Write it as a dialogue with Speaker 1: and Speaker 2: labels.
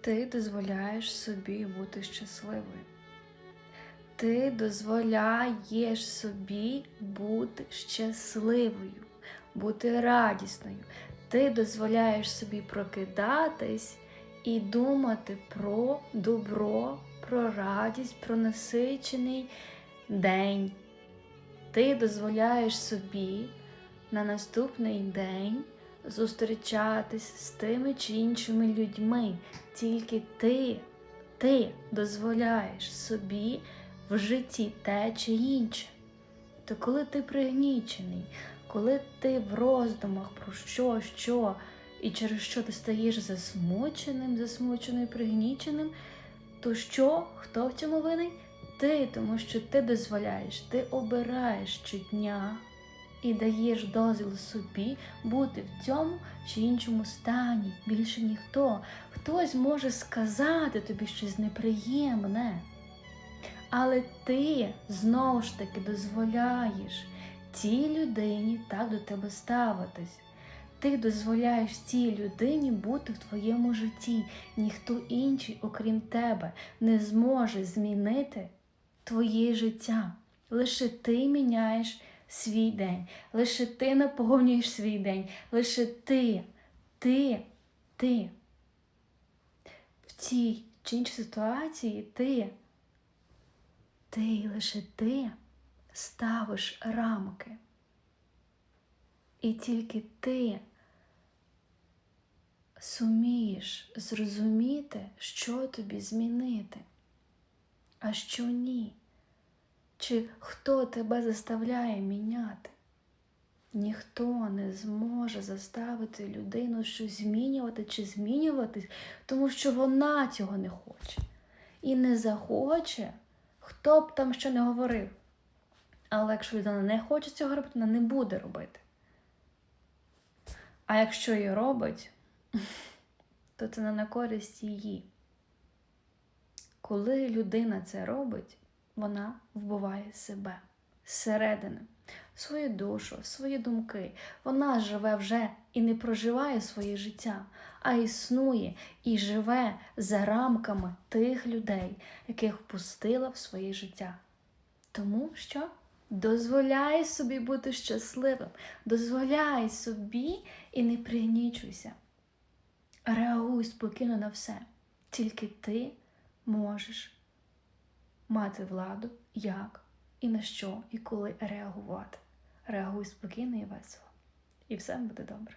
Speaker 1: Ти дозволяєш собі бути щасливою. Ти дозволяєш собі бути щасливою, бути радісною. Ти дозволяєш собі прокидатись і думати про добро, про радість, про насичений день. Ти дозволяєш собі на наступний день зустрічатись з тими чи іншими людьми. Тільки ти, ти дозволяєш собі в житті те чи інше. То коли ти пригнічений, коли ти в роздумах про що, що, і через що ти стаєш засмученим, засмученою, пригніченим, то що? Хто в цьому винен? Ти, тому що ти дозволяєш, ти обираєш щодня і даєш дозвіл собі бути в цьому чи іншому стані. Більше ніхто. Хтось може сказати тобі щось неприємне. Але ти знову ж таки дозволяєш цій людині так до тебе ставитись. Ти дозволяєш цій людині бути в твоєму житті. Ніхто інший, окрім тебе, не зможе змінити твоє життя. Лише ти міняєш свій день, лише ти наповнюєш свій день, лише ти, ти, ти. В цій чи іншій ситуації ти, ти, лише ти ставиш рамки. І тільки ти сумієш зрозуміти, що тобі змінити, а що ні. Чи хто тебе заставляє міняти? Ніхто не зможе заставити людину щось змінювати чи змінюватись, тому що вона цього не хоче. І не захоче, хто б там що не говорив. Але якщо людина не хоче цього робити, вона не буде робити. А якщо її робить, то це не на користь її. Коли людина це робить, вона вбиває себе зсередини, свою душу, свої думки. Вона живе вже і не проживає своє життя, а існує і живе за рамками тих людей, яких впустила в своє життя. Тому що дозволяй собі бути щасливим, дозволяй собі і не пригнічуйся. Реагуй спокійно на все. Тільки ти можеш мати владу, як і на що, і коли реагувати. Реагуй спокійно і весело. І все буде добре.